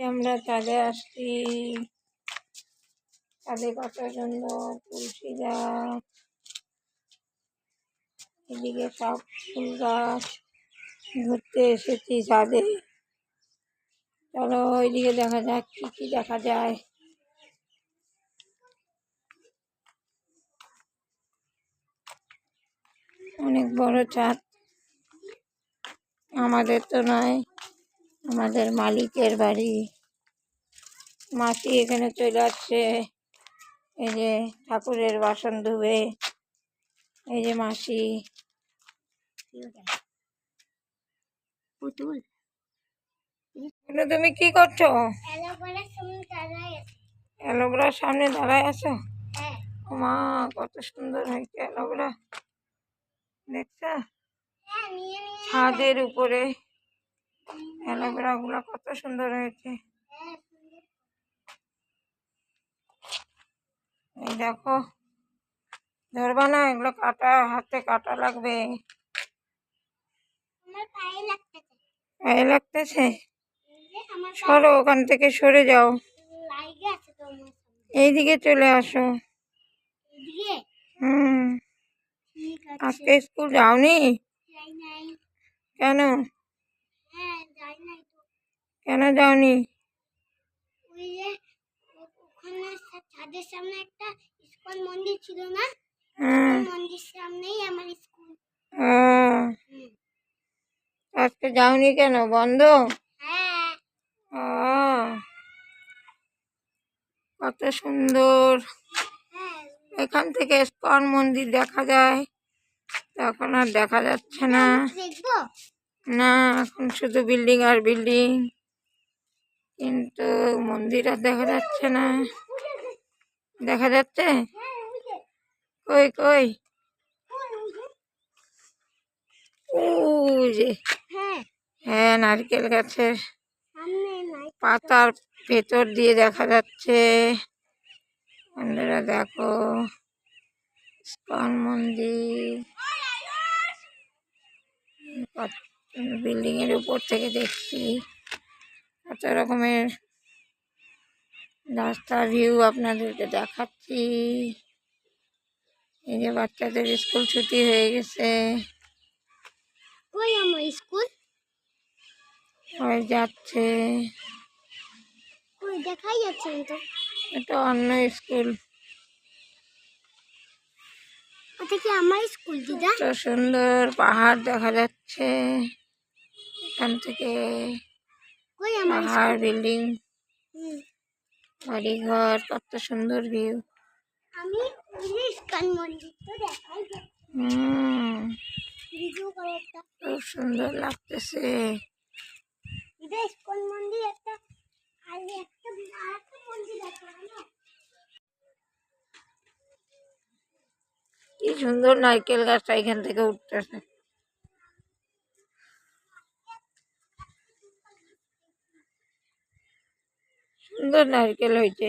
আমরা চাঁদে আসছি। চাঁদে কটার জন্য তুলসী গাছ এদিকে সব ফুল গাছ ঘুরতে এসেছি ছাদে। চলো ওইদিকে দেখা যাক কি কি দেখা যায়। অনেক বড় ছাদ। আমাদের তো নয়। আমাদের মালিকের বাড়ি। মাসি এখানে চলে আসছে। এই যে ঠাকুরের বাসন ধুবে। এই যে মাসি। তুমি কি করছ? অ্যালোভেরার সামনে দাঁড়ায় আছে? মা, কত সুন্দর হয়েছে অ্যালোভেরা। দেখছ? ছাদের উপরে। অ্যালোভেরা গুলো কত সুন্দর হয়েছে। হ্যাঁ এই দেখো ধরবা না এগুলো কাটা হাতে কাটা লাগবে। গায়ে লাগতেছে। সরো ওখান থেকে সরে যাও। এইদিকে চলে আসো। হুম। আজকে স্কুল যাওনি? কেন? কেন যাওনি? ওই ওখানে ছাদের সামনে একটা ইস্কন মন্দির ছিল না? হ্যাঁ। মন্দির সামনেই আমার স্কুল আজকে যাওনি কেন? বন্ধ? হ্যাঁ। ও। কত সুন্দর। হ্যাঁ। এখান থেকে স্কন মন্দির দেখা যায়। এখন আর দেখা যাচ্ছে না। না এখন শুধু বিল্ডিং আর বিল্ডিং। কিন্তু মন্দির আর দেখা যাচ্ছে না। দেখা যাচ্ছে? হ্যাঁ কই? কই যে। হ্যাঁ হ্যাঁ নারকেল গাছের পাতার ভেতর দিয়ে দেখা যাচ্ছে। বন্ধুরা দেখো। ইস্কন মন্দির। বিল্ডিং এর উপর থেকে দেখছি। কত রকমের রাস্তার ভিউ আপনাদেরকে দেখাচ্ছি। এই যে বাচ্চাদের স্কুল ছুটি হয়ে গেছে। কই আমার স্কুল যাচ্ছে। কই দেখাই যাচ্ছে তো। এটা অন্য স্কুল ওটা কি আমার স্কুল দিদা? সুন্দর পাহাড় দেখা যাচ্ছে। এখান থেকে পাহাড় বিল্ডিং। বাড়িঘর কত সুন্দর ভিউ আমি ইস্কন মন্দির তো দেখাই হুম। ভিডিও করে একটা খুব সুন্দর লাগতেছে। ইস্কন মন্দির একটা আর একটা আর মন্দির আছে কি সুন্দর নারকেল গাছটা এখান থেকে উঠতেছে। সুন্দর নারকেল হয়েছে।